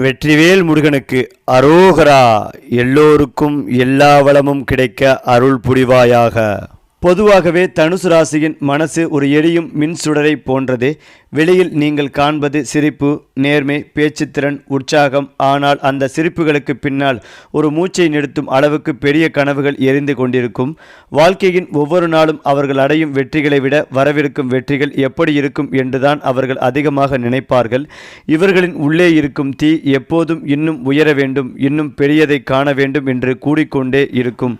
வெற்றிவேல் முருகனுக்கு அரோகரா. எல்லோருக்கும் எல்லா வளமும் கிடைக்க அருள் புரிவாயாக. பொதுவாகவே தனுசு ராசியின் மனசு ஒரு எரியும் மின் சுடரை போன்றது. வெளியில் நீங்கள் காண்பது சிரிப்பு நேர்மை பேச்சுத்திறன் உற்சாகம். ஆனால் அந்த சிரிப்புகளுக்கு பின்னால் ஒரு மூச்சை நிறுத்தும் அளவுக்கு பெரிய கனவுகள் எரிந்து கொண்டிருக்கும். வாழ்க்கையின் ஒவ்வொரு நாளும் அவர்கள் அடையும் வெற்றிகளை விட வரவிருக்கும் வெற்றிகள் எப்படி இருக்கும் என்றுதான் அவர்கள் அதிகமாக நினைப்பார்கள். இவர்களின் உள்ளே இருக்கும் தீ எப்போதும் இன்னும் உயர வேண்டும் இன்னும் பெரியதை காண வேண்டும் என்று கூடிக்கொண்டே இருக்கும்.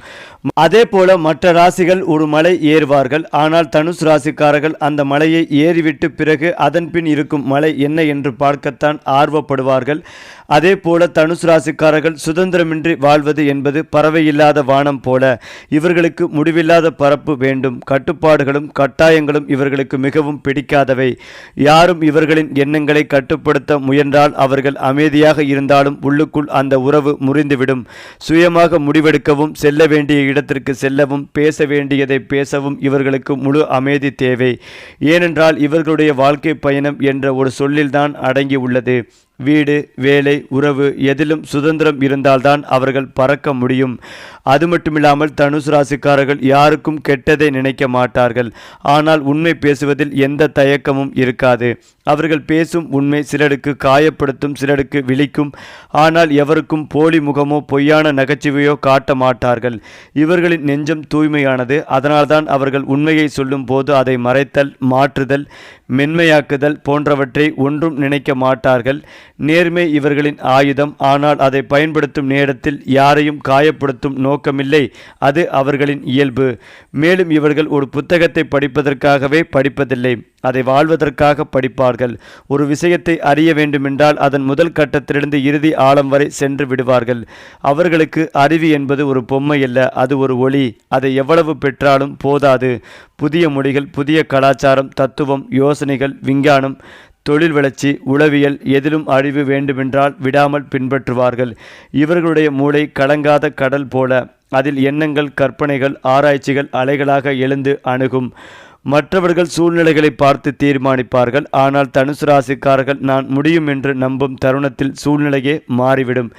அதே போல மற்ற ராசிகள் ஒரு மலை ஏறுவார்கள். ஆனால் தனுஷ் ராசிக்காரர்கள் அந்த மலையை ஏறிவிட்டு பிறகு அதன்பின் இருக்கும் மலை என்ன என்று பார்க்கத்தான் ஆர்வப்படுவார்கள். அதே போல தனுஷ் ராசிக்காரர்கள் சுதந்திரமின்றி வாழ்வது என்பது பறவை இல்லாத வானம் போல. இவர்களுக்கு முடிவில்லாத பரப்பு வேண்டும். கட்டுப்பாடுகளும் கட்டாயங்களும் இவர்களுக்கு மிகவும் பிடிக்காதவை. யாரும் இவர்களின் எண்ணங்களை கட்டுப்படுத்த முயன்றால் அவர்கள் அமைதியாக இருந்தாலும் உள்ளுக்குள் அந்த உறவு முறிந்துவிடும். சுயமாக முடிவெடுக்கவும் செல்ல வேண்டிய இடத்திற்கு செல்லவும் பேச வேண்டியதை பேசவும் இவர்களுக்கு முழு அமைதி தேவை. ஏனென்றால் இவர்களுடைய வாழ்க்கை பயணம் என்ற ஒரு சொல்லில்தான் அடங்கி உள்ளது வீடு வேலை உறவு எதிலும் சுதந்திரம் இருந்தால்தான் அவர்கள் பறக்க முடியும். அது மட்டுமில்லாமல் தனுசு ராசிக்காரர்கள் யாருக்கும் கெட்டதை நினைக்க மாட்டார்கள். ஆனால் உண்மை பேசுவதில் எந்த தயக்கமும் இருக்காது. அவர்கள் பேசும் உண்மை சிலருக்கு காயப்படுத்தும் சிலருக்கு விழிக்கும். ஆனால் எவருக்கும் போலி முகமோ பொய்யான நகைச்சுவையோ காட்ட மாட்டார்கள். இவர்களின் நெஞ்சம் தூய்மையானது. அதனால்தான் அவர்கள் உண்மையை சொல்லும் போது அதை மறைத்தல் மாற்றுதல் மென்மையாக்குதல் போன்றவற்றை ஒன்றும் நினைக்க மாட்டார்கள். நேர்மை இவர்களின் ஆயுதம். ஆனால் அதை பயன்படுத்தும் நேரத்தில் யாரையும் காயப்படுத்தும் நோக்கமில்லை. அது அவர்களின் இயல்பு. மேலும் இவர்கள் ஒரு புத்தகத்தை படிப்பதற்காகவே படிப்பதில்லை. அதை வாழ்வதற்காக படிப்பார்கள். ஒரு விஷயத்தை அறிய வேண்டுமென்றால் அதன் முதல் கட்டத்திலிருந்து இறுதி ஆழம் வரை சென்று விடுவார்கள். அவர்களுக்கு அறிவு என்பது ஒரு பொம்மை அல்ல அது ஒரு ஒளி. அதை எவ்வளவு பெற்றாலும் போதாது. புதிய மொழிகள் புதிய கலாச்சாரம் தத்துவம் யோசனைகள் விஞ்ஞானம் தொழில் வளர்ச்சி உளவியல் எதிலும் அழிவு வேண்டுமென்றால் விடாமல் பின்பற்றுவார்கள். இவர்களுடைய மூளை கலங்காத கடல் போல அதில் எண்ணங்கள் கற்பனைகள் ஆராய்ச்சிகள் அலைகளாக எழுந்து அணுகும். மற்றவர்கள் சூழ்நிலைகளை பார்த்து தீர்மானிப்பார்கள். ஆனால் தனுசு ராசிக்காரர்கள் நான் முடியும் என்று நம்பும் தருணத்தில் சூழ்நிலையே மாறிவிடும்.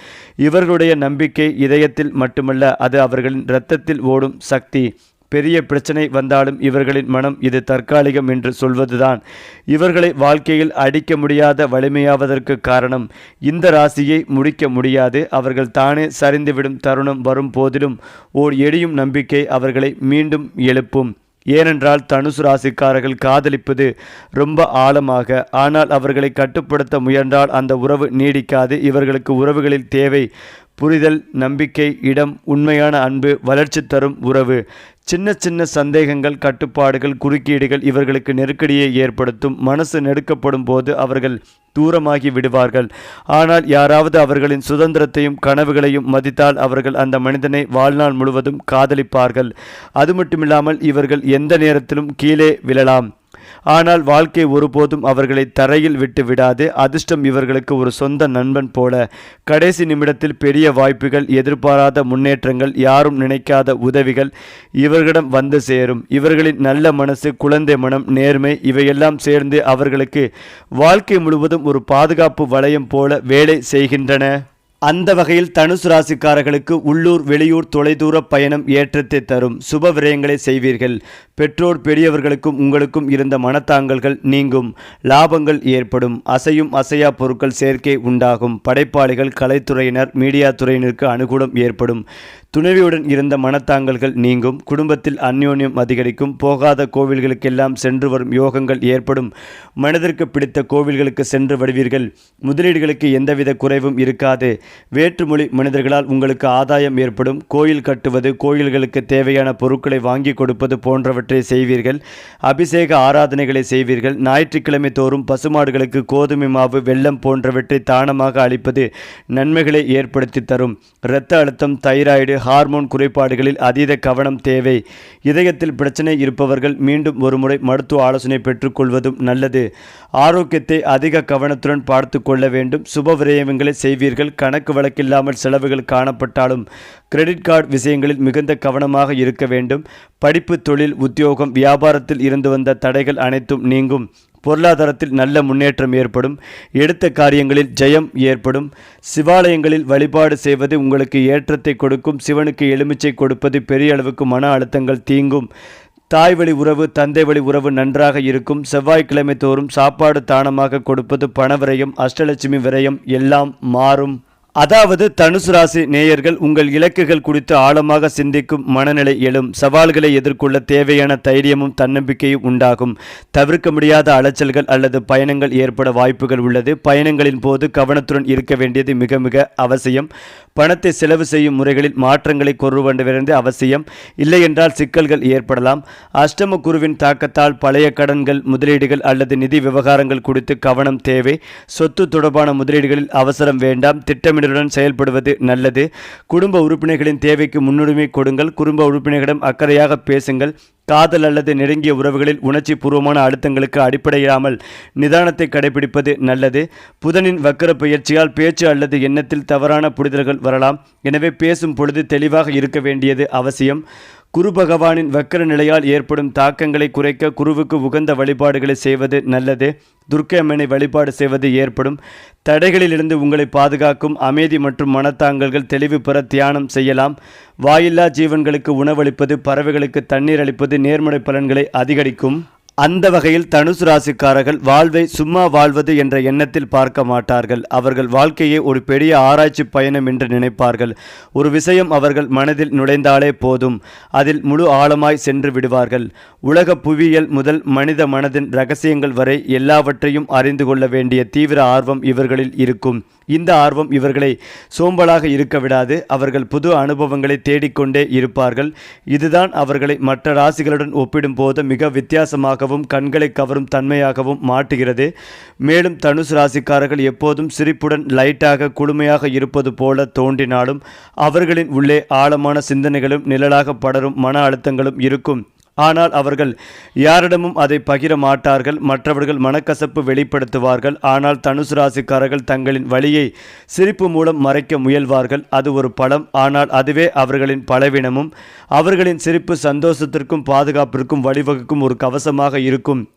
இவர்களுடைய நம்பிக்கை இதயத்தில் மட்டுமல்ல அது அவர்களின் இரத்தத்தில் ஓடும் சக்தி. பெரிய பிரச்சனை வந்தாலும் இவர்களின் மனம் இது தற்காலிகம் என்று சொல்வதுதான். இவர்களை வாழ்க்கையில் அடிக்க முடியாத வலிமையாவதற்கு காரணம் இந்த ராசியை முடிக்க முடியாது. அவர்கள் தானே சரிந்துவிடும் தருணம் வரும் போதிலும் ஓர் எடியும் நம்பிக்கை அவர்களை மீண்டும் எழுப்பும். ஏனென்றால் தனுசு ராசிக்காரர்கள் காதலிப்பது ரொம்ப ஆழமாக ஆனால் அவர்களை கட்டுப்படுத்த முயன்றால் அந்த உறவு நீடிக்காது. இவர்களுக்கு உறவுகளில் தேவை புரிதல் நம்பிக்கை இடம் உண்மையான அன்பு வளர்ச்சி தரும் உறவு. சின்ன சின்ன சந்தேகங்கள் கட்டுப்பாடுகள் குறுக்கீடுகள் இவர்களுக்கு நெருக்கடியை ஏற்படுத்தும். மனசு நெருக்கப்படும் போது அவர்கள் தூரமாகி விடுவார்கள். ஆனால் யாராவது அவர்களின் சுதந்திரத்தையும் கனவுகளையும் மதித்தால் அவர்கள் அந்த மனிதனை வாழ்நாள் முழுவதும் காதலிப்பார்கள். அது மட்டுமில்லாமல் இவர்கள் எந்த நேரத்திலும் கீழே விழலாம். ஆனால் வாழ்க்கை ஒருபோதும் அவர்களை தரையில் விட்டு விடாது. அதிர்ஷ்டம் இவர்களுக்கு ஒரு சொந்த நண்பன் போல. கடைசி நிமிடத்தில் பெரிய வாய்ப்புகள் எதிர்பாராத முன்னேற்றங்கள் யாரும் நினைக்காத உதவிகள் இவர்களிடம் வந்து சேரும். இவர்களின் நல்ல மனசு குழந்தை மனம் நேர்மை இவையெல்லாம் சேர்ந்து அவர்களுக்கு வாழ்க்கை முழுவதும் ஒரு பாதுகாப்பு வளையம் போல வேலை செய்கின்றன. அந்த வகையில் தனுசு ராசிக்காரர்களுக்கு உள்ளூர் வெளியூர் தொலைதூர பயணம் ஏற்றத்தை தரும் சுப விரயங்களை செய்வீர்கள். பெற்றோர் பெரியவர்களுக்கும் உங்களுக்கும் இருந்த மனத்தாங்கல்கள் நீங்கும். லாபங்கள் ஏற்படும். அசையும் அசையா பொருட்கள் சேர்க்கை உண்டாகும். படைப்பாளிகள் கலைத்துறையினர் மீடியா துறையினருக்கு அனுகூலம் ஏற்படும். துணைவியுடன் இருந்த மனத்தாங்கல்கள் நீங்கும். குடும்பத்தில் அந்யோன்யம் அதிகரிக்கும். போகாத கோவில்களுக்கெல்லாம் சென்று வரும் யோகங்கள் ஏற்படும். மனதிற்கு பிடித்த கோவில்களுக்கு சென்று வருவீர்கள். முதலீடுகளுக்கு எந்தவித குறைவும் இருக்காது. வேற்றுமொழி மனிதர்களால் உங்களுக்கு ஆதாயம் ஏற்படும். கோயில் கட்டுவது கோயில்களுக்கு தேவையான பொருட்களை வாங்கி கொடுப்பது போன்றவற்றை செய்வீர்கள். அபிஷேக ஆராதனைகளை செய்வீர்கள். ஞாயிற்றுக்கிழமை தோறும் பசுமாடுகளுக்கு கோதுமை மாவு வெள்ளம் போன்றவற்றை தானமாக அளிப்பது நன்மைகளை ஏற்படுத்தி தரும். இரத்த அழுத்தம் தைராய்டு ஹார்மோன் குறைபாடுகளில் அதீத கவனம் தேவை. இதயத்தில் பிரச்சனை இருப்பவர்கள் மீண்டும் ஒருமுறை மருத்துவ ஆலோசனை பெற்றுக்கொள்வதும் நல்லது. ஆரோக்கியத்தை அதிக கவனத்துடன் பார்த்து கொள்ள வேண்டும். சுப விரயங்களை செய்வீர்கள். கணக்கு வழக்கில்லாமல் செலவுகள் காணப்பட்டாலும் கிரெடிட் கார்டு விஷயங்களில் மிகுந்த கவனமாக இருக்க வேண்டும். படிப்பு தொழில் உத்தியோகம் வியாபாரத்தில் இருந்து வந்த தடைகள் அனைத்தும் நீங்கும். பொருளாதாரத்தில் நல்ல முன்னேற்றம் ஏற்படும். எடுத்த காரியங்களில் ஜெயம் ஏற்படும். சிவாலயங்களில் வழிபாடு செய்வது உங்களுக்கு ஏற்றத்தை கொடுக்கும். சிவனுக்கு எலுமிச்சை கொடுப்பது பெரிய அளவுக்கு மன அழுத்தங்கள் தீங்கும். தாய் வழி உறவு தந்தை வழி உறவு நன்றாக இருக்கும். செவ்வாய்க்கிழமை தோறும் சாப்பாடு தானமாக கொடுப்பது பணவிரயம் அஷ்டலட்சுமி விரயம் எல்லாம் மாறும். அதாவது தனுசு ராசி நேயர்கள் உங்கள் இலக்குகள் குறித்து ஆழமாக சிந்திக்கும் மனநிலை எழும். சவால்களை எதிர்கொள்ள தேவையான தைரியமும் தன்னம்பிக்கையும் உண்டாகும். தவிர்க்க முடியாத அலைச்சல்கள் அல்லது பயணங்கள் ஏற்பட வாய்ப்புகள் உள்ளது. பயணங்களின் போது கவனத்துடன் இருக்க வேண்டியது மிக மிக அவசியம். பணத்தை செலவு செய்யும் முறைகளில் மாற்றங்களை கொண்டு வேண்டியது அவசியம். இல்லையென்றால் சிக்கல்கள் ஏற்படலாம். அஷ்டம குருவின் தாக்கத்தால் பழைய கடன்கள் முதலீடுகள் அல்லது நிதி விவகாரங்கள் குறித்து கவனம் தேவை. சொத்து தொடர்பான முதலீடுகளில் அவசரம் வேண்டாம். திட்டமிடலுடன் செயல்படுவது நல்லது. குடும்ப உறுப்பினர்களின் தேவைக்கு முன்னுரிமை கொடுங்கள். குடும்ப உறுப்பினர்களிடம் அக்கறையாக பேசுங்கள். காதல் அல்லது நெருங்கிய உறவுகளில் உணர்ச்சி பூர்வமான அழுத்தங்களுக்கு அடிப்படையாமல் நிதானத்தை கடைபிடிப்பது நல்லது. புதனின் வக்கர பயிற்சியால் பேச்சு அல்லது எண்ணத்தில் தவறான புரிதல்கள் வரலாம். எனவே பேசும் பொழுது தெளிவாக இருக்க வேண்டியது அவசியம். குரு பகவானின் வக்கர நிலையால் ஏற்படும் தாக்கங்களை குறைக்க குருவுக்கு உகந்த வழிபாடுகளை செய்வது நல்லது. துர்க்கை அம்மனை வழிபாடு செய்வது ஏற்படும். தடைகளிலிருந்து உங்களை பாதுகாக்கும் அமைதி மற்றும் மனத்தாங்கல்கள் தெளிவு பெற தியானம் செய்யலாம். வாயில்லா ஜீவன்களுக்கு உணவளிப்பது பறவைகளுக்கு தண்ணீர் அளிப்பது நேர்மறை பலன்களை அதிகரிக்கும். அந்த வகையில் தனுசு ராசிக்காரர்கள் வாழ்வை சும்மா வாழ்வது என்ற எண்ணத்தில் பார்க்க மாட்டார்கள். அவர்கள் வாழ்க்கையை ஒரு பெரிய ஆராய்ச்சி பயணம் என்று நினைப்பார்கள். ஒரு விஷயம் அவர்கள் மனதில் நுழைந்தாலே போதும். அதில் முழு ஆழமாய் சென்று விடுவார்கள். உலக புவியியல் முதல் மனித மனதின் ரகசியங்கள் வரை எல்லாவற்றையும் அறிந்து கொள்ள வேண்டிய தீவிர ஆர்வம் இவர்களில் இருக்கும். இந்த ஆர்வம் இவர்களை சோம்பலாக இருக்க விடாது. அவர்கள் புது அனுபவங்களை தேடிக்கொண்டே இருப்பார்கள். இதுதான் அவர்களை மற்ற ராசிகளுடன் ஒப்பிடும்போது மிக வித்தியாசமாக வித்தியாசமாகவும் கண்களை கவரும் தன்மையாகவும் மாட்டுகிறது. மேலும் தனுசு ராசிக்காரர்கள் எப்போதும் சிரிப்புடன் லைட்டாக குளுமையாக இருப்பது போல தோன்றினாலும் அவர்களின் உள்ளே ஆழமான சிந்தனைகளும் நிழலாக படரும் மன அழுத்தங்களும் இருக்கும். ஆனால் அவர்கள் யாரிடமும் அதை பகிர மாட்டார்கள். மற்றவர்கள் மனக்கசப்பு வெளிப்படுத்துவார்கள். ஆனால் தனுசு ராசிக்காரர்கள் தங்களின் வழியை சிரிப்பு மூலம் மறைக்க முயல்வார்கள். அது ஒரு பலம். ஆனால் அதுவே அவர்களின் பலவீனமும். அவர்களின் சிரிப்பு சந்தோஷத்திற்கும் பாதுகாப்பிற்கும் வழிவகுக்கும் ஒரு கவசமாக இருக்கும்.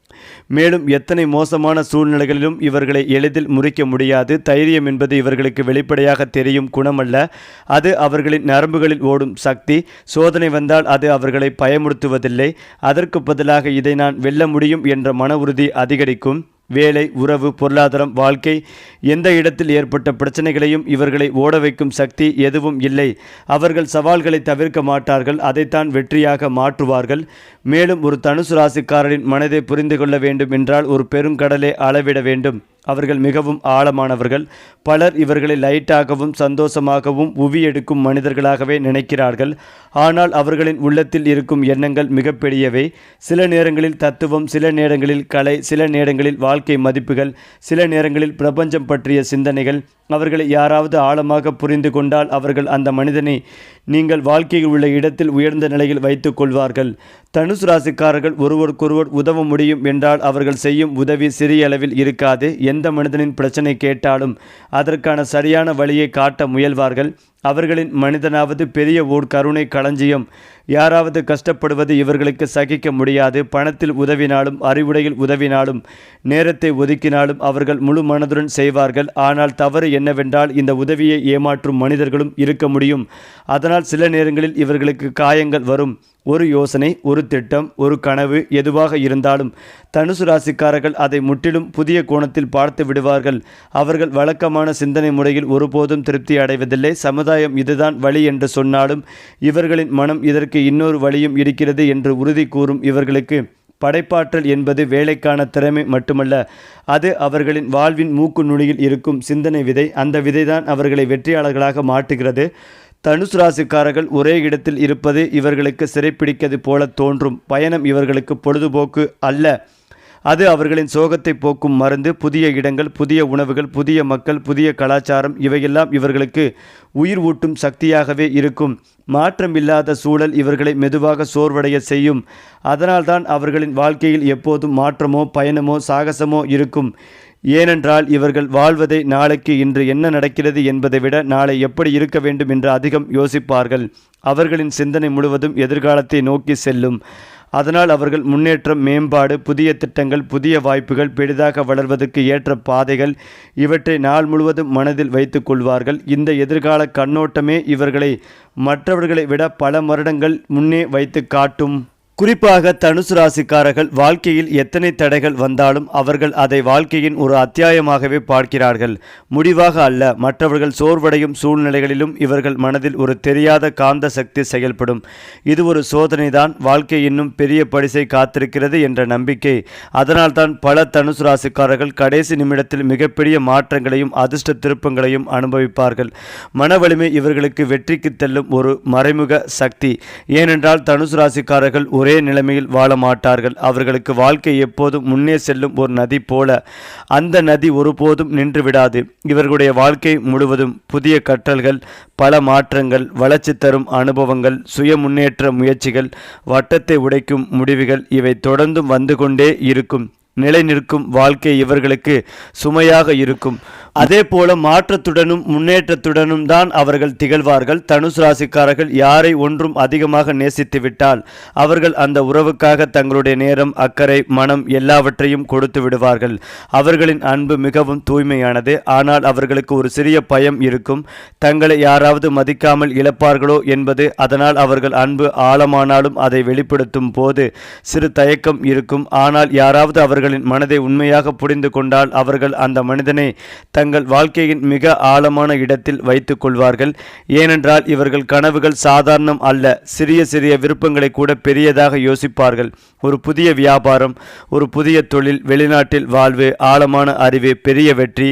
மேலும் எத்தனை மோசமான சூழ்நிலைகளிலும் இவர்களை எளிதில் முறிக்க முடியாது. தைரியம் என்பது இவர்களுக்கு வெளிப்படையாக தெரியும் குணமல்ல. அது அவர்களின் நரம்புகளில் ஓடும் சக்தி. சோதனை வந்தால் அது அவர்களை பயமுறுத்துவதில்லை. அதற்கு பதிலாக இதை நான் வெல்ல முடியும் என்ற மன உறுதி அதிகரிக்கும். வேலை உறவு பொருளாதாரம் வாழ்க்கை எந்த இடத்தில் ஏற்பட்ட பிரச்சனைகளையும் இவர்களை ஓட வைக்கும் சக்தி எதுவும் இல்லை. அவர்கள் சவால்களை தவிர்க்க மாட்டார்கள் அதைத்தான் வெற்றியாக மாற்றுவார்கள். மேலும் ஒரு தனுசு ராசிக்காரரின் மனதை புரிந்து கொள்ள வேண்டும் என்றால் ஒரு பெருங்கடலை அளவிட வேண்டும். அவர்கள் மிகவும் ஆழமானவர்கள். பலர் இவர்களை லைட்டாகவும் சந்தோஷமாகவும் உவி எடுக்கும் மனிதர்களாகவே நினைக்கிறார்கள். ஆனால் அவர்களின் உள்ளத்தில் இருக்கும் எண்ணங்கள் மிகப்பெரியவை. சில நேரங்களில் தத்துவம் சில நேரங்களில் கலை சில நேரங்களில் வாழ்க்கை மதிப்புகள் சில நேரங்களில் பிரபஞ்சம் பற்றிய சிந்தனைகள். அவர்களை யாராவது ஆழமாக புரிந்து கொண்டால் அவர்கள் அந்த மனிதனை நீங்கள் வாழ்க்கையில் உள்ள இடத்தில் உயர்ந்த நிலையில் வைத்துக் கொள்வார்கள். தனுசு ராசிக்காரர்கள் ஒருவருக்கொருவர் உதவ முடியும் என்றால் அவர்கள் செய்யும் உதவி சிறிய அளவில் இருக்காது. எந்த மனிதனின் பிரச்சனை கேட்டாலும் அதற்கான சரியான வழியை காட்ட முயல்வார்கள். அவர்களின் மனிதனாவது பெரிய ஓர் கருணை களஞ்சியம். யாராவது கஷ்டப்படுவது இவர்களுக்கு சகிக்க முடியாது. பணத்தில் உதவினாலும் அறிவுடையில் உதவினாலும் நேரத்தை ஒதுக்கினாலும் அவர்கள் முழு மனதுடன் செய்வார்கள். ஆனால் தவறு என்னவென்றால் இந்த உதவியை ஏமாற்றும் மனிதர்களும் இருக்க முடியும். அதனால் சில நேரங்களில் இவர்களுக்கு காயங்கள் வரும். ஒரு யோசனை ஒரு திட்டம் ஒரு கனவு எதுவாக இருந்தாலும் தனுசு ராசிக்காரர்கள் அதை முற்றிலும் புதிய கோணத்தில் பார்த்து விடுவார்கள். அவர்கள் வழக்கமான சிந்தனை முறையில் ஒருபோதும் திருப்தி அடைவதில்லை. சமுதாயம் இதுதான் வழி என்று சொன்னாலும் இவர்களின் மனம் இதற்கு இன்னொரு வழியும் இருக்கிறது என்று உறுதி கூறும் இவர்களுக்கு படைப்பாற்றல் என்பது வேலைக்கான திறமை மட்டுமல்ல அது அவர்களின் வாழ்வின் மூக்கு நுனியில் இருக்கும் சிந்தனை விதை. அந்த விதைதான் அவர்களை வெற்றியாளர்களாக மாட்டுகிறது தனுசு ராசிக்காரர்கள் ஒரே இடத்தில் இருப்பது இவர்களுக்கு சிறைப்பிடிக்கிறது போல தோன்றும். பயணம் இவர்களுக்கு பொழுதுபோக்கு அல்ல. அது அவர்களின் சோகத்தை போக்கும் மருந்து புதிய இடங்கள் புதிய உணவுகள் புதிய மக்கள் புதிய கலாச்சாரம் இவையெல்லாம் இவர்களுக்கு உயிர் ஊட்டும் சக்தியாகவே இருக்கும். மாற்றமில்லாத சூழல் இவர்களை மெதுவாக சோர்வடைய செய்யும். அதனால்தான் அவர்களின் வாழ்க்கையில் எப்போதும் மாற்றமோ பயணமோ சாகசமோ இருக்கும். ஏனென்றால் இவர்கள் வாழ்வதை நாளைக்கு இன்று என்ன நடக்கிறது என்பதை விட நாளை எப்படி இருக்க வேண்டும் என்று அதிகம் யோசிப்பார்கள். அவர்களின் சிந்தனை முழுவதும் எதிர்காலத்தை நோக்கி செல்லும். அதனால் அவர்கள் முன்னேற்றம் மேம்பாடு புதிய திட்டங்கள் புதிய வாய்ப்புகள் பெரிதாக வளர்வதற்கு ஏற்ற பாதைகள் இவற்றை நாள் முழுவதும் மனதில் வைத்துக் கொள்வார்கள். இந்த எதிர்கால கண்ணோட்டமே இவர்களை மற்றவர்களை விட பல வருடங்கள் முன்னே வைத்து காட்டும். குறிப்பாக தனுசு ராசிக்காரர்கள் வாழ்க்கையில் எத்தனை தடைகள் வந்தாலும் அவர்கள் அதை வாழ்க்கையின் ஒரு அத்தியாயமாகவே பார்க்கிறார்கள். முடிவாக அல்ல மற்றவர்கள் சோர்வடையும் சூழ்நிலைகளிலும் இவர்கள் மனதில் ஒரு தெரியாத காந்த சக்தி செயல்படும். இது ஒரு சோதனைதான் வாழ்க்கை இன்னும் பெரிய பரிசை காத்திருக்கிறது என்ற நம்பிக்கை. அதனால்தான் பல தனுசு ராசிக்காரர்கள் கடைசி நிமிடத்தில் மிகப்பெரிய மாற்றங்களையும் அதிர்ஷ்ட திருப்பங்களையும் அனுபவிப்பார்கள். மன வலிமை இவர்களுக்கு வெற்றிக்கு செல்லும் ஒரு மறைமுக சக்தி. ஏனென்றால் தனுசு ராசிக்காரர்கள் ஒரே நிலைமையில் வாழ மாட்டார்கள். அவர்களுக்கு வாழ்க்கை எப்போதும் முன்னே செல்லும் ஒரு நதி போல. அந்த நதி ஒருபோதும் நின்று விடாது. இவர்களுடைய வாழ்க்கை முழுவதும் புதிய கற்றல்கள் பல மாற்றங்கள் வளர்ச்சி தரும் அனுபவங்கள் சுய முன்னேற்ற முயற்சிகள் வட்டத்தை உடைக்கும் முடிவுகள் இவை தொடர்ந்தும் வந்து கொண்டே இருக்கும். நிலை நிற்கும் வாழ்க்கை இவர்களுக்கு சுமையாக இருக்கும். அதே போல மாற்றத்துடனும் முன்னேற்றத்துடனும் தான் அவர்கள் திகழ்வார்கள். தனுசு ராசிக்காரர்கள் யாரை ஒன்றும் அதிகமாக நேசித்து விட்டால் அவர்கள் அந்த உறவுக்காக தங்களுடைய நேரம் அக்கறை மனம் எல்லாவற்றையும் கொடுத்து விடுவார்கள். அவர்களின் அன்பு மிகவும் தூய்மையானது. ஆனால் அவர்களுக்கு ஒரு சிறிய பயம் இருக்கும். தங்களை யாராவது மதிக்காமல் இழப்பார்களோ என்பது அதனால் அவர்கள் அன்பு ஆழமானாலும் அதை வெளிப்படுத்தும் போது சிறு தயக்கம் இருக்கும். ஆனால் யாராவது அவர்களின் மனதை உண்மையாக புரிந்து கொண்டால் அவர்கள் அந்த மனிதனை தங்கள் வாழ்க்கையின் மிக ஆழமான இடத்தில் வைத்துக் கொள்வார்கள். ஏனென்றால் இவர்கள் கனவுகள் சாதாரணம் அல்ல சிறிய சிறிய விருப்பங்களை கூட பெரியதாக யோசிப்பார்கள். ஒரு புதிய வியாபாரம் ஒரு புதிய தொழில் வெளிநாட்டில் வாழ்வு ஆழமான அறிவு பெரிய வெற்றி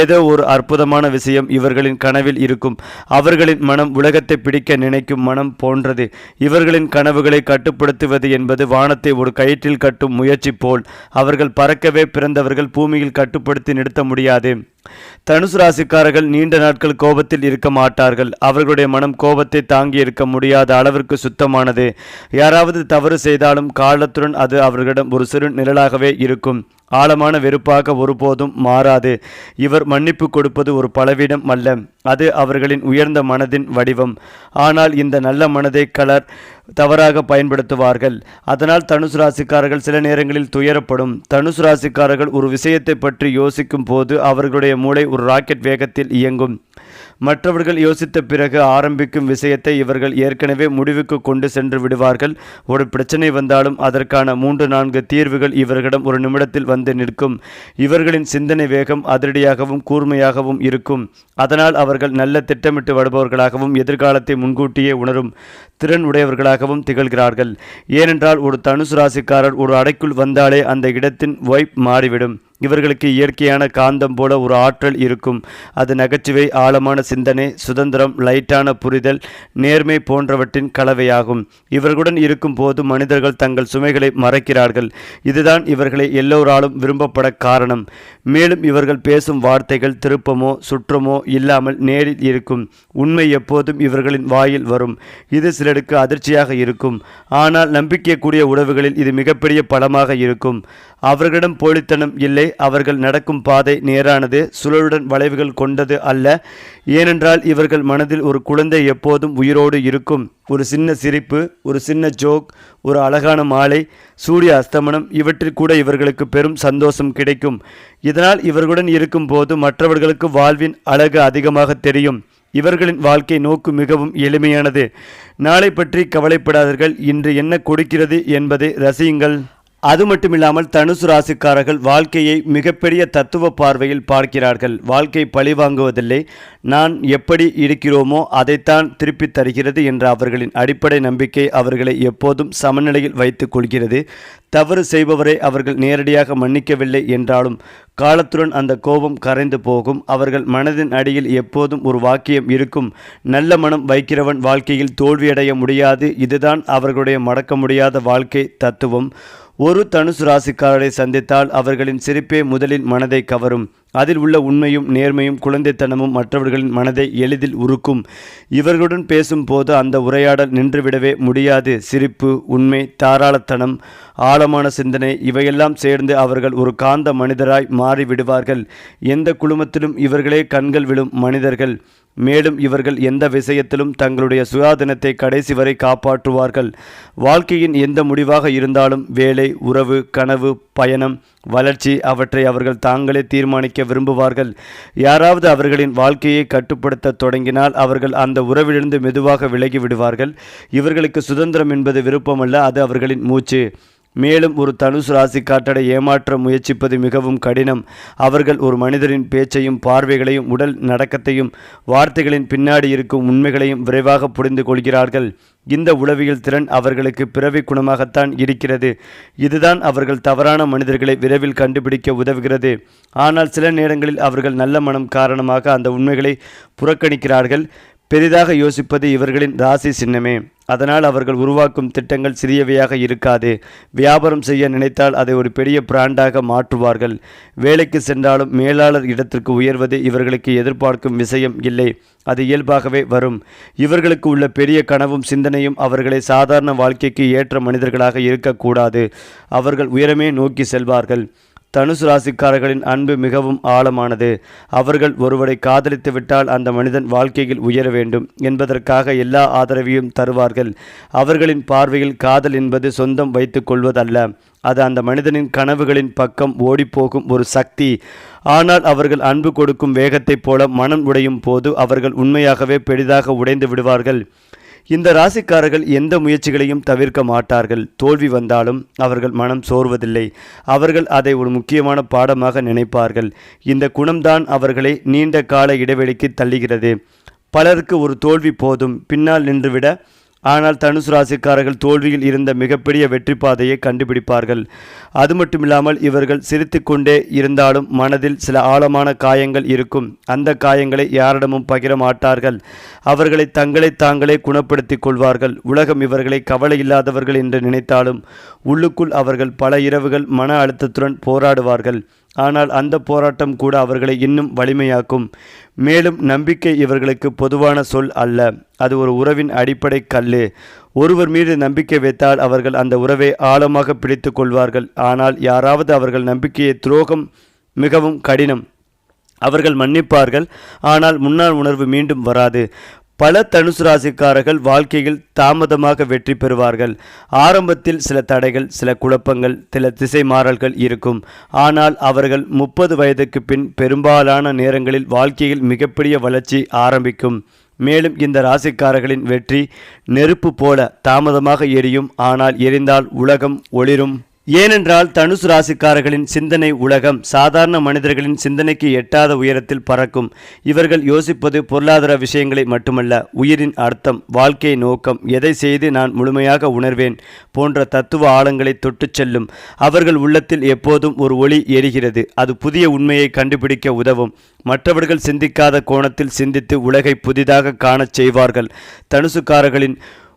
ஏதோ ஒரு அற்புதமான விஷயம் இவர்களின் கனவில் இருக்கும். அவர்களின் மனம் உலகத்தை பிடிக்க நினைக்கும் மனம் போன்றது. இவர்களின் கனவுகளை கட்டுப்படுத்துவது என்பது வானத்தை ஒரு கயிற்றில் கட்டும் முயற்சி போல். அவர்கள் பறக்கவே பிறந்தவர்கள் பூமியில் கட்டுப்படுத்தி நிறுத்த முடியாது. தனுசு ராசிக்காரர்கள் நீண்ட நாட்கள் கோபத்தில் இருக்க மாட்டார்கள். அவர்களுடைய மனம் கோபத்தை தாங்கி இருக்க முடியாத அளவிற்கு சுத்தமானது. யாராவது தவறு செய்தாலும் காலத்துடன் அது அவர்களிடம் ஒரு சிறு நிழலாகவே இருக்கும். ஆழமான வெறுப்பாக ஒருபோதும் மாறாது. இவர் மன்னிப்பு கொடுப்பது ஒரு பலவீனம் அல்ல. அது அவர்களின் உயர்ந்த மனதின் வடிவம். ஆனால் இந்த நல்ல மனதை கலர் தவறாக பயன்படுத்துவார்கள். அதனால் தனுசு ராசிக்காரர்கள் சில நேரங்களில் துயரப்படும். தனுசு ராசிக்காரர்கள் ஒரு விஷயத்தை பற்றி யோசிக்கும் போது அவர்களுடைய மூளை ஒரு ராக்கெட் வேகத்தில் இயங்கும். மற்றவர்கள் யோசித்த பிறகு ஆரம்பிக்கும் விஷயத்தை இவர்கள் ஏற்கனவே முடிவுக்கு கொண்டு சென்று விடுவார்கள். ஒரு பிரச்சனை வந்தாலும் அதற்கான மூன்று நான்கு தீர்வுகள் இவர்களிடம் ஒரு நிமிடத்தில் வந்து நிற்கும். இவர்களின் சிந்தனை வேகம் அதிரடியாகவும் கூர்மையாகவும் இருக்கும். அதனால் அவர்கள் நல்ல திட்டமிட்டு வருபவர்களாகவும் எதிர்காலத்தை முன்கூட்டியே உணரும் திறன் உடையவர்களாகவும் திகழ்கிறார்கள். ஏனென்றால் ஒரு தனுசு ராசிக்காரர் ஒரு அடைக்குள் வந்தாலே அந்த இடத்தின் வைப் மாறிவிடும். இவர்களுக்கு இயற்கையான காந்தம் போல ஒரு ஆற்றல் இருக்கும். அது நகைச்சுவை ஆழமான சிந்தனை சுதந்திரம் லைட்டான புரிதல் நேர்மை போன்றவற்றின் கலவையாகும். இவர்களுடன் இருக்கும் போது மனிதர்கள் தங்கள் சுமைகளை மறைக்கிறார்கள். இதுதான் இவர்களை எல்லோராலும் விரும்பப்பட காரணம். மேலும் இவர்கள் பேசும் வார்த்தைகள் திருப்பமோ சுற்றமோ இல்லாமல் நேரில் இருக்கும். உண்மை எப்போதும் இவர்களின் வாயில் வரும். இது சிலருக்கு அதிர்ச்சியாக இருக்கும். ஆனால் நம்பிக்கைக்கூடிய உறவுகளில் இது மிகப்பெரிய பலமாக இருக்கும். அவர்களிடம் போலித்தனம் இல்லை அவர்கள் நடக்கும் பாதை நேரானது சுழலுடன் வளைவுகள் கொண்டது அல்ல. ஏனென்றால் இவர்கள் மனதில் ஒரு குழந்தை எப்போதும் உயிரோடு இருக்கும். ஒரு சின்ன சிரிப்பு ஒரு சின்ன ஜோக் ஒரு அழகான மாலை சூரிய அஸ்தமனம் இவற்றில் கூட இவர்களுக்கு பெரும் சந்தோஷம் கிடைக்கும். இதனால் இவர்களுடன் இருக்கும்போது மற்றவர்களுக்கு வாழ்வின் அழகு அதிகமாக தெரியும். இவர்களின் வாழ்க்கை நோக்கு மிகவும் எளிமையானது. நாளை பற்றி கவலைப்படாதீர்கள். இன்று என்ன கொடுக்கிறது என்பதை ரசியுங்கள். அது மட்டும் இல்லாமல் தனுசு ராசிக்காரர்கள் வாழ்க்கையை மிகப்பெரிய தத்துவ பார்வையில் பார்க்கிறார்கள். வாழ்க்கை பழி வாங்குவதில்லை. நான் எப்படி இருக்கிறோமோ அதைத்தான் திருப்பித் தருகிறது என்ற அவர்களின் அடிப்படை நம்பிக்கை அவர்களை எப்போதும் சமநிலையில் வைத்துக் கொள்கிறது. தவறு செய்பவரை அவர்கள் நேரடியாக மன்னிக்கவில்லை என்றாலும் காலத்துடன் அந்த கோபம் கரைந்து போகும். அவர்கள் மனதின் அடியில் எப்போதும் ஒரு வாக்கியம் இருக்கும். நல்ல மனம் வைக்கிறவன் வாழ்க்கையில் தோல்வியடைய முடியாது. இதுதான் அவர்களுடைய மடக்க முடியாத வாழ்க்கை தத்துவம். ஒரு தனுசு ராசிக்காரரை சந்தித்தால் அவர்களின் சிரிப்பே முதலில் மனதை கவரும். அதில் உள்ள உண்மையும் நேர்மையும் குழந்தைத்தனமும் மற்றவர்களின் மனதை எளிதில் உருக்கும். இவர்களுடன் பேசும்போது அந்த உரையாடல் நின்றுவிடவே முடியாது. சிரிப்பு உண்மை தாராளத்தனம் ஆழமான சிந்தனை இவையெல்லாம் சேர்ந்து அவர்கள் ஒரு காந்த மனிதராய் மாறிவிடுவார்கள். எந்த குழுமத்திலும் இவர்களே கண்கள் விழும் மனிதர்கள். மேலும் இவர்கள் எந்த விஷயத்திலும் தங்களுடைய சுயாதீனத்தை கடைசி வரை காப்பாற்றுவார்கள். வாழ்க்கையின் எந்த முடிவாக இருந்தாலும் வேலை உறவு கனவு பயணம் வளர்ச்சி அவற்றை அவர்கள் தாங்களே தீர்மானிக்க விரும்புவார்கள். யாராவது அவர்களின் வாழ்க்கையை கட்டுப்படுத்த தொடங்கினால் அவர்கள் அந்த உறவிலிருந்து மெதுவாக விலகி விடுவார்கள். இவர்களுக்கு சுதந்திரம் என்பது விருப்பமல்ல அது அவர்களின் மூச்சு. மேலும் ஒரு தனுசு ராசி காட்டடை ஏமாற்ற முயற்சிப்பது மிகவும் கடினம். அவர்கள் ஒரு மனிதரின் பேச்சையும் பார்வைகளையும் உடல் நடக்கத்தையும் வார்த்தைகளின் பின்னாடி இருக்கும் உண்மைகளையும் விரைவாக புரிந்து கொள்கிறார்கள். இந்த உளவியல் திறன் அவர்களுக்கு பிறவி குணமாகத்தான் இருக்கிறது. இதுதான் அவர்கள் தவறான மனிதர்களை விரைவில் கண்டுபிடிக்க உதவுகிறது. ஆனால் சில நேரங்களில் அவர்கள் நல்ல மனம் காரணமாக அந்த உண்மைகளை புறக்கணிக்கிறார்கள். பெரிதாக யோசிப்பது இவர்களின் ராசி சின்னமே. அதனால் அவர்கள் உருவாக்கும் திட்டங்கள் சிறியவையாக இருக்காது. வியாபாரம் செய்ய நினைத்தால் அதை ஒரு பெரிய பிராண்டாக மாற்றுவார்கள். வேலைக்கு சென்றாலும் மேலாளர் இடத்திற்கு உயர்வது இவர்களுக்கு எதிர்பார்க்கும் விஷயம் இல்லை. அது இயல்பாகவே வரும். இவர்களுக்கு உள்ள பெரிய கனவும் சிந்தனையும் அவர்களை சாதாரண வாழ்க்கைக்கு ஏற்ற மனிதர்களாக இருக்கக்கூடாது. அவர்கள் உயரமே நோக்கி செல்வார்கள். தனுசு ராசிக்காரர்களின் அன்பு மிகவும் ஆழமானது. அவர்கள் ஒருவரை காதலித்து விட்டால் அந்த மனிதன் வாழ்க்கையில் உயர வேண்டும் என்பதற்காக எல்லா ஆதரவையும் தருவார்கள். அவர்களின் பார்வையில் காதல் என்பது சொந்தம் வைத்துக் கொள்வதல்ல. அது அந்த மனிதனின் கனவுகளின் பக்கம் ஓடிப்போகும் ஒரு சக்தி. ஆனால் அவர்கள் அன்பு கொடுக்கும் வேகத்தைப் போல மனம் உடையும் போது அவர்கள் உண்மையாகவே பெரிதாக உடைந்து விடுவார்கள். இந்த ராசிக்காரர்கள் எந்த முயற்சிகளையும் தவிர்க்க மாட்டார்கள். தோல்வி வந்தாலும் அவர்கள் மனம் சோர்வதில்லை. அவர்கள் அதை ஒரு முக்கியமான பாடமாக நினைப்பார்கள். இந்த குணம்தான் அவர்களை நீண்ட கால இடைவெளிக்கு தள்ளுகிறது. பலருக்கு ஒரு தோல்வி போதும். பின்னால் நின்றுவிட ஆனால் தனுசு ராசிக்காரர்கள் தோல்வியில் இருந்த மிகப்பெரிய வெற்றி பாதையை கண்டுபிடிப்பார்கள். அது மட்டுமில்லாமல் இவர்கள் சிரித்துக்கொண்டே இருந்தாலும் மனதில் சில ஆழமான காயங்கள் இருக்கும். அந்த காயங்களை யாரிடமும் பகிர மாட்டார்கள். அவர்களை தங்களை தாங்களே குணப்படுத்திக் கொள்வார்கள். உலகம் இவர்களை கவலை இல்லாதவர்கள் என்று நினைத்தாலும் உள்ளுக்குள் அவர்கள் பல இரவுகள் மன அழுத்தத்துடன் போராடுவார்கள். ஆனால் அந்த போராட்டம் கூட அவர்களை இன்னும் வலிமையாக்கும். மேலும் நம்பிக்கை இவர்களுக்கு பொதுவான சொல் அல்ல. அது ஒரு உறவின் அடிப்படை கல்லு. ஒருவர் மீது நம்பிக்கை வைத்தால் அவர்கள் அந்த உறவை ஆழமாக பிடித்து கொள்வார்கள். ஆனால் யாராவது அவர்கள் நம்பிக்கையை துரோகம் மிகவும் கடினம். அவர்கள் மன்னிப்பார்கள். ஆனால் முன்னாள் உணர்வு மீண்டும் வராது. பல தனுசு ராசிக்காரர்கள் வாழ்க்கையில் தாமதமாக வெற்றி பெறுவார்கள். ஆரம்பத்தில் சில தடைகள் சில குழப்பங்கள் சில திசை மாறல்கள் இருக்கும். ஆனால் அவர்கள் முப்பது வயதுக்கு பின் பெரும்பாலான நேரங்களில் வாழ்க்கையில் மிகப்பெரிய வளர்ச்சி ஆரம்பிக்கும். மேலும் இந்த ராசிக்காரர்களின் வெற்றி நெருப்பு போல தாமதமாக எரியும். ஆனால் எரிந்தால் உலகம் ஒளிரும். ஏனென்றால் தனுசு ராசிக்காரர்களின் சிந்தனை உலகம் சாதாரண மனிதர்களின் சிந்தனைக்கு எட்டாத உயரத்தில் பறக்கும். இவர்கள் யோசிப்பது பொருளாதார விஷயங்களை மட்டுமல்ல உயிரின் அர்த்தம் வாழ்க்கை நோக்கம் எதை செய்து நான் முழுமையாக உணர்வேன் போன்ற தத்துவ ஆழங்களை தொட்டுச் செல்லும். அவர்கள் உள்ளத்தில் எப்போதும் ஒரு ஒளி எரிகிறது. அது புதிய உண்மையை கண்டுபிடிக்க உதவும். மற்றவர்கள் சிந்திக்காத கோணத்தில் சிந்தித்து உலகை புதிதாக காணச் செய்வார்கள். தனுசுக்காரர்களின்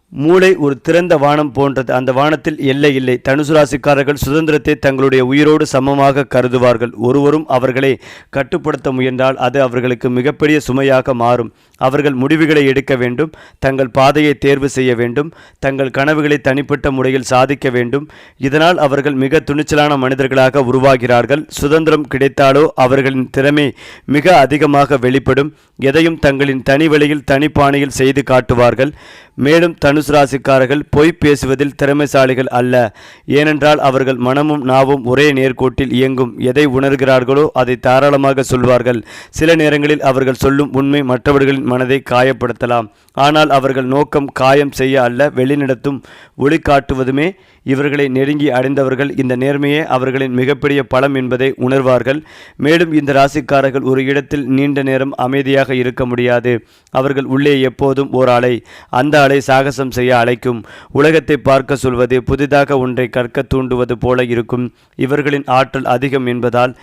மூளை ஒரு திறந்த வானம் போன்றது. அந்த வானத்தில் எல்லை இல்லை. தனுசு ராசிக்காரர்கள் சுதந்திரத்தை தங்களுடைய உயிரோடு சமமாக கருதுவார்கள். ஒருவரும் அவர்களை கட்டுப்படுத்த முயன்றால் அது அவர்களுக்கு மிகப்பெரிய சுமையாக மாறும். அவர்கள் முடிவுகளை எடுக்க வேண்டும். தங்கள் பாதையை தேர்வு செய்ய வேண்டும். தங்கள் கனவுகளை தனிப்பட்ட முறையில் சாதிக்க வேண்டும். இதனால் அவர்கள் மிக துணிச்சலான மனிதர்களாக உருவாகிறார்கள். சுதந்திரம் கிடைத்தாலோ அவர்களின் திறமை மிக அதிகமாக வெளிப்படும். எதையும் தங்களின் தனி வழியில் தனிப்பாணியில் செய்து காட்டுவார்கள். மேலும் தனுசு ராசிக்காரர்கள் பொய் பேசுவதில் திறமைசாலிகள் அல்ல. ஏனென்றால் அவர்கள் மனமும் நாவும் ஒரே நேர்கோட்டில் இயங்கும். எதை உணர்கிறார்களோ அதை தாராளமாக சொல்வார்கள். சில நேரங்களில் அவர்கள் சொல்லும் உண்மை மற்றவர்களின் மனதை காயப்படுத்தலாம். ஆனால் அவர்கள் நோக்கம் காயம் செய்ய அல்ல வெளிநடத்தும் ஒளி காட்டுவதுமே இவர்களை நெருங்கி அடைந்தவர்கள் இந்த நேர்மையே அவர்களின் மிகப்பெரிய பலம் என்பதை உணர்வார்கள். மேலும் இந்த ராசிக்காரர்கள் ஒரு இடத்தில் நீண்ட நேரம் அமைதியாக இருக்க முடியாது. அவர்கள் உள்ளே எப்போதும் ஓர் அலை அந்த அலை சாகசம் செய்ய அழைக்கும். உலகத்தை பார்க்க சொல்வது புதிதாக ஒன்றை கற்க தூண்டுவது போல இருக்கும். இவர்களின் ஆற்றல் அதிகம் என்பதால்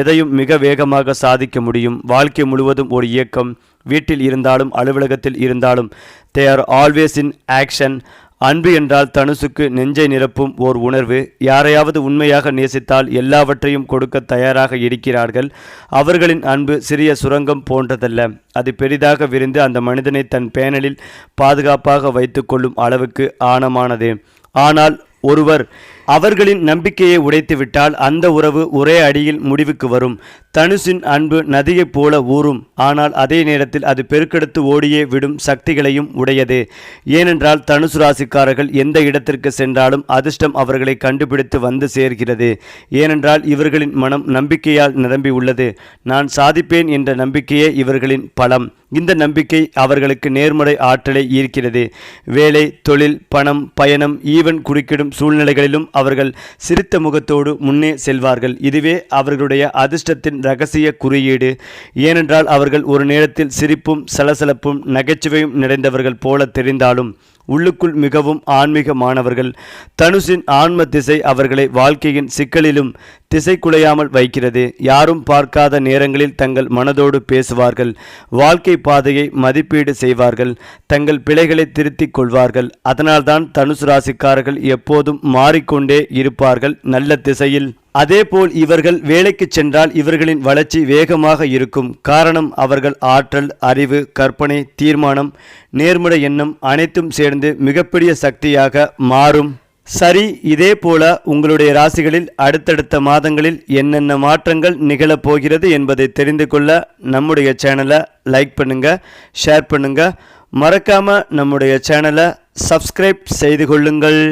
எதையும் மிக வேகமாக சாதிக்க முடியும். வாழ்க்கை முழுவதும் ஒரு இயக்கம். வீட்டில் இருந்தாலும் அலுவலகத்தில் இருந்தாலும் they are always in action அன்பு என்றால் தனுசுக்கு நெஞ்சை நிரப்பும் ஓர் உணர்வு. யாரையாவது உண்மையாக நேசித்தால் எல்லாவற்றையும் கொடுக்க தயாராக இருக்கிறார்கள். அவர்களின் அன்பு சிறிய சுரங்கம் போன்றதல்ல. அது பெரிதாக விரிந்து அந்த மனிதனை தன் பேனலில் பாதுகாப்பாக வைத்துக்கொள்ளும் அளவுக்கு ஆணமானது ஆனால் ஒருவர் அவர்களின் நம்பிக்கையை உடைத்துவிட்டால் அந்த உறவு ஒரே அடியில் முடிவுக்கு வரும். தனுஷின் அன்பு நதியைப் போல ஊறும். ஆனால் அதே நேரத்தில் அது பெருக்கெடுத்து ஓடியே விடும் சக்திகளையும் உடையது. ஏனென்றால் தனுசு ராசிக்காரர்கள் எந்த இடத்திற்கு சென்றாலும் அதிர்ஷ்டம் அவர்களை கண்டுபிடித்து வந்து சேர்கிறது. ஏனென்றால் இவர்களின் மனம் நம்பிக்கையால் நிரம்பி உள்ளது நான் சாதிப்பேன் என்ற நம்பிக்கையே இவர்களின் பலம். இந்த நம்பிக்கை அவர்களுக்கு நேர்மறை ஆற்றலை ஈர்க்கிறது. வேலை தொழில் பணம் பயணம் ஈவன் குறுக்கிடும் சூழ்நிலைகளிலும் அவர்கள் சிரித்த முகத்தோடு முன்னே செல்வார்கள். இதுவே அவர்களுடைய அதிர்ஷ்டத்தின் ரகசிய குறியீடு. ஏனென்றால் அவர்கள் ஒரு நேரத்தில் சிரிப்பும் சலசலப்பும் நகைச்சுவையும் நிறைந்தவர்கள் போல தெரிந்தாலும் உள்ளுக்குள் மிகவும் ஆன்மீகமானவர்கள் தனுஷின் ஆன்ம திசை அவர்களை வாழ்க்கையின் சிக்கலிலும் திசை குலையாமல் வைக்கிறது. யாரும் பார்க்காத நேரங்களில் தங்கள் மனதோடு பேசுவார்கள். வாழ்க்கை பாதையை மதிப்பீடு செய்வார்கள். தங்கள் பிழைகளை திருத்திக் கொள்வார்கள். அதனால்தான் தனுசு ராசிக்காரர்கள் எப்போதும் மாறிக்கொண்டே இருப்பார்கள். நல்ல திசையில் அதேபோல் இவர்கள் வேலைக்கு சென்றால் இவர்களின் வளர்ச்சி வேகமாக இருக்கும். காரணம் அவர்கள் ஆற்றல் அறிவு கற்பனை தீர்மானம் நேர்முறை எண்ணம் அனைத்தும் சேர்ந்து மிகப்பெரிய சக்தியாக மாறும். சரி இதே போல உங்களுடைய ராசிகளில் அடுத்தடுத்த மாதங்களில் என்னென்ன மாற்றங்கள் நிகழப் போகிறது என்பதை தெரிந்து கொள்ள நம்முடைய சேனலை லைக் பண்ணுங்க ஷேர் பண்ணுங்க. மறக்காம நம்முடைய சேனலை சப்ஸ்கிரைப் செய்து கொள்ளுங்கள்.